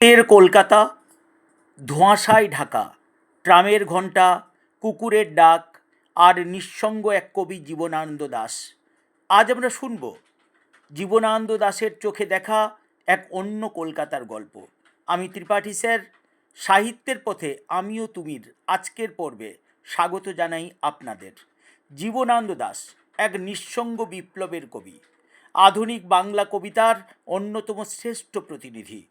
এর কলকাতা, ধোঁয়াশায় ঢাকা। ট্রামের ঘণ্টা, কুকুরের ডাক, আর নিঃসঙ্গ এক কবি জীবনানন্দ দাস। আজ আমরা শুনব জীবনানন্দ দাশের চোখে দেখা এক অন্য কলকাতার গল্প। আমি ত্রিপাঠী স্যার, সাহিত্যের পথে আমিও তুমির আজকের পর্বে স্বাগত জানাই আপনাদের। জীবনানন্দ দাস এক নিঃসঙ্গ বিপ্লবের কবি। আধুনিক বাংলা কবিতার অন্যতম শ্রেষ্ঠ প্রতিনিধি।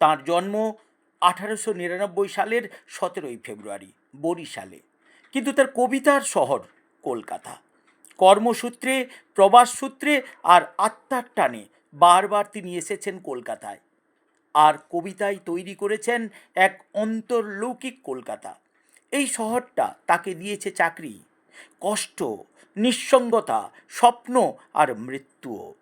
তার জন্ম আঠারোশো নিরানব্বই সালের সতেরোই ফেব্রুয়ারি, বরিশালে। কিন্তু তার কবিতার শহর কলকাতা। কর্মসূত্রে, প্রবাস সূত্রে আর আত্মার টানে বারবার তিনি এসেছেন কলকাতায়। আর কবিতায় তৈরি করেছেন এক অন্তর্লৌকিক কলকাতা। এই শহরটা তাকে দিয়েছে চাকরি, কষ্ট, নিঃসঙ্গতা, স্বপ্ন আর মৃত্যুও।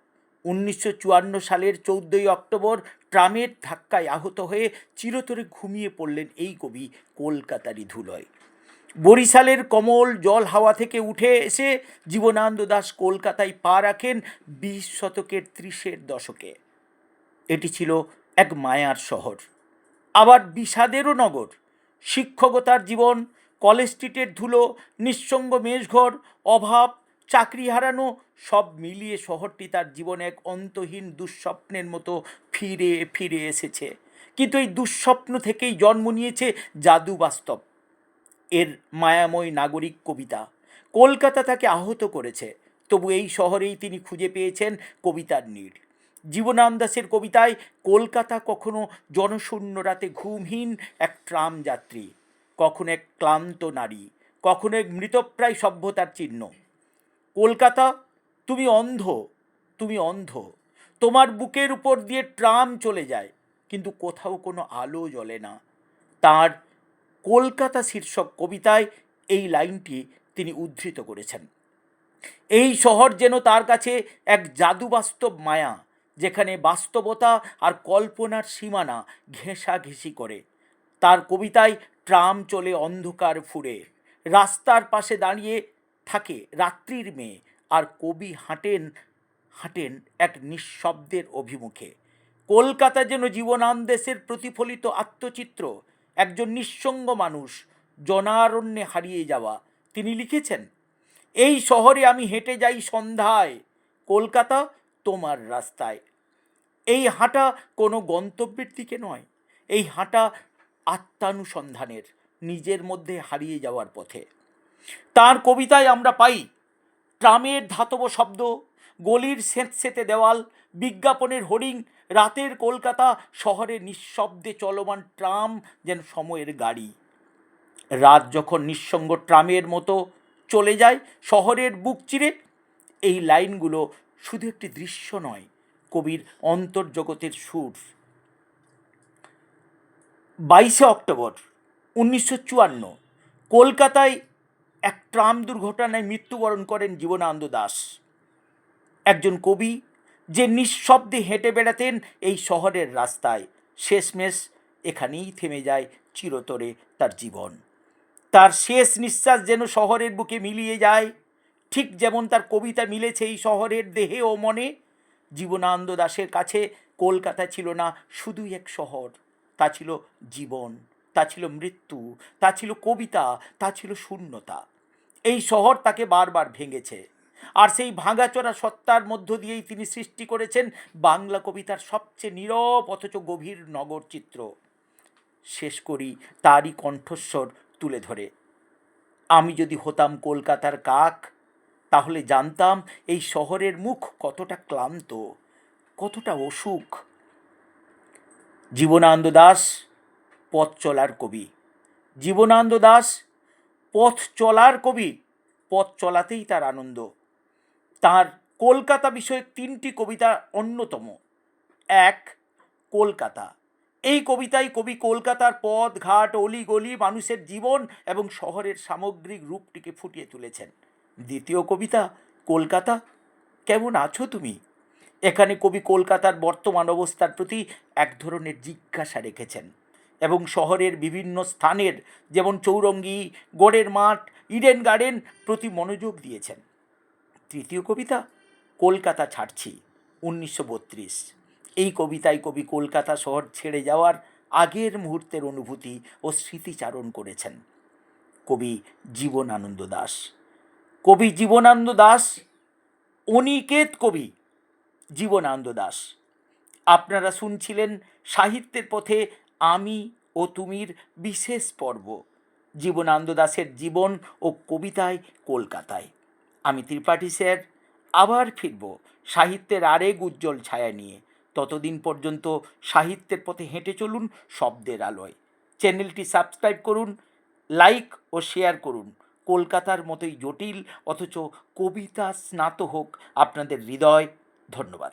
উনিশশো চুয়ান্ন সালের চৌদ্দই অক্টোবর ট্রামের ধাক্কায় আহত হয়ে চিরতরে ঘুমিয়ে পড়লেন এই কবি কলকাতারই ধুলোয়। বরিশালের কমল জল হাওয়া থেকে উঠে এসে জীবনানন্দ দাস কলকাতায় পা রাখেন বিশ শতকের ত্রিশের দশকে। এটি ছিল এক মায়ার শহর। আবার বিষাদেরও নগর। শিক্ষকতার জীবন, কলেজ স্ট্রিটের ধুলো, নিঃসঙ্গ মেষঘর, অভাব চাকরি হারানো, সব মিলিয়ে শহরটি তার জীবনে এক অন্তহীন দুঃস্বপ্নের মতো ফিরে ফিরে এসেছে। কিন্তু এই দুঃস্বপ্ন থেকেই জন্ম নিয়েছে জাদু বাস্তব এর মায়াময় নাগরিক কবিতা। কলকাতা তাকে আহত করেছে। তবু এই শহরেই তিনি খুঁজে পেয়েছেন কবিতার নীড়। জীবনানন্দ দাসের কবিতায়, কলকাতা কখনো জনশূন্য রাতে ঘুমহীন এক ট্রাম যাত্রী, কখনো এক ক্লান্ত নারী, কখনো এক মৃতপ্রায় সভ্যতার চিহ্ন। কলকাতা, তুমি অন্ধ তুমি অন্ধ। তোমার বুকের উপর দিয়ে ট্রাম চলে যায়, কিন্তু কোথাও কোনো আলো জ্বলে না। তার কলকাতা শীর্ষক কবিতায় এই লাইনটি তিনি উদ্ধৃত করেছেন। এই শহর যেন তার কাছে এক জাদুবাস্তব মায়া, যেখানে বাস্তবতা আর কল্পনার সীমানা ঘেঁষা ঘেঁষাঘেঁষি করে। তার কবিতায় ট্রাম চলে অন্ধকার ফুরে রাস্তার পাশে দাঁড়িয়ে থাকে রাত্রির মেয়ে আর কবি হাঁটেন হাঁটেন এক নিঃশব্দের অভিমুখে। কলকাতা যেন জীবনান্দেশের প্রতিফলিত আত্মচিত্র, একজন নিঃসঙ্গ মানুষ, জনারণ্যে হারিয়ে যাওয়া, তিনি লিখেছেন, এই শহরে আমি হেঁটে যাই সন্ধ্যায়, কলকাতা তোমার রাস্তায়। এই হাঁটা কোনো গন্তব্যের দিকে নয়, এই হাঁটা আত্মানুসন্ধানের, নিজের মধ্যে হারিয়ে যাওয়ার পথে। তার কবিতায় আমরা পাই, ট্রামের ধাতব শব্দ, গলির স্যাঁতস্যাঁতে দেওয়াল, বিজ্ঞাপনের হরিং রাতের কলকাতা শহরে নিঃশব্দে চলমান ট্রাম যেন সময়ের গাড়ি। রাত যখন নিঃসঙ্গ ট্রামের মতো চলে যায় শহরের বুক চিরে, এই লাইনগুলো শুধু একটি দৃশ্য নয়, কবির অন্তর্জগতের সুর। বাইশে অক্টোবর, উনিশশো চুয়ান্ন, কলকাতায় এক ট্রাম দুর্ঘটনায় মৃত্যুবরণ করেন জীবনানন্দ দাস। একজন কবি যে নিঃশব্দে হেঁটে বেড়াতেন এই শহরের রাস্তায়। শেষমেশ এখানেই থেমে যায় চিরতরে তার জীবন। তার শেষ নিঃশ্বাস যেন শহরের বুকে মিলিয়ে যায়। ঠিক যেমন তার কবিতা মিলেছে এই শহরের দেহে ও মনে, জীবনানন্দ দাশের কাছে কলকাতা ছিল না, শুধুই এক শহর, তা ছিল জীবন। তা ছিল মৃত্যু, তা ছিল কবিতা, তা ছিল শূন্যতা। এই শহর তাকে বারবার ভেঙেছে। আর সেই ভাঙাচোরা সত্তার মধ্য দিয়েই তিনি সৃষ্টি করেছেন বাংলা কবিতার সবচেয়ে নীরব অথচ গভীর নগর চিত্র। শেষ করি তারই কণ্ঠস্বর তুলে ধরে। আমি যদি হতাম কলকাতার কাক, তাহলে জানতাম এই শহরের মুখ কতটা ক্লান্ত, কতটা অসুখ। জীবনানন্দ দাস পথ চলার কবি। জীবনানন্দ দাস, পথ চলার কবি, পথ চলাতেই তার আনন্দ। তার কলকাতা বিষয়ক তিনটি কবিতা অন্যতম। এক, কলকাতা। এই কবিতায় কবি কলকাতার পথ, ঘাট, অলিগলি, মানুষের জীবন এবং শহরের সামগ্রিক রূপটিকে ফুটিয়ে তুলেছেন। দ্বিতীয় কবিতা, কলকাতা। কেমন আছো তুমি? এখানে কবি কলকাতার বর্তমান অবস্থার প্রতি এক ধরনের জিজ্ঞাসা রেখেছেন। এবং শহরের বিভিন্ন স্থানের যেমন চৌরঙ্গি, গোড়ের মাঠ, ইডেন গার্ডেন প্রতি মনোযোগ দিয়েছেন। তৃতীয় কবিতা, কলকাতা ছাড়ছি, উনিশশো বত্রিশ। এই কবিতায় কবি কলকাতা শহর ছেড়ে যাওয়ার আগের মুহূর্তের অনুভূতি ও স্মৃতিচারণ করেছেন। কবি জীবনানন্দ দাস। কবি জীবনানন্দ দাস, অনিকেত কবি জীবনানন্দ দাস। আপনারা শুনছিলেন সাহিত্যের পথে আমি ও তুমির বিশেষ পর্ব, জীবনানন্দ দাসের জীবন ও কবিতায় কলকাতায়। আমি ত্রিপাঠী স্যার, আবার ফিরব সাহিত্যের আরেক উজ্জ্বল ছায়া নিয়ে। ততদিন পর্যন্ত সাহিত্যের পথে হেঁটে চলুন শব্দের আলোয়। চ্যানেলটি সাবস্ক্রাইব করুন, লাইক ও শেয়ার করুন। কলকাতার মতোই জটিল, অথচ কবিতা স্নাত হোক আপনাদের হৃদয়। ধন্যবাদ।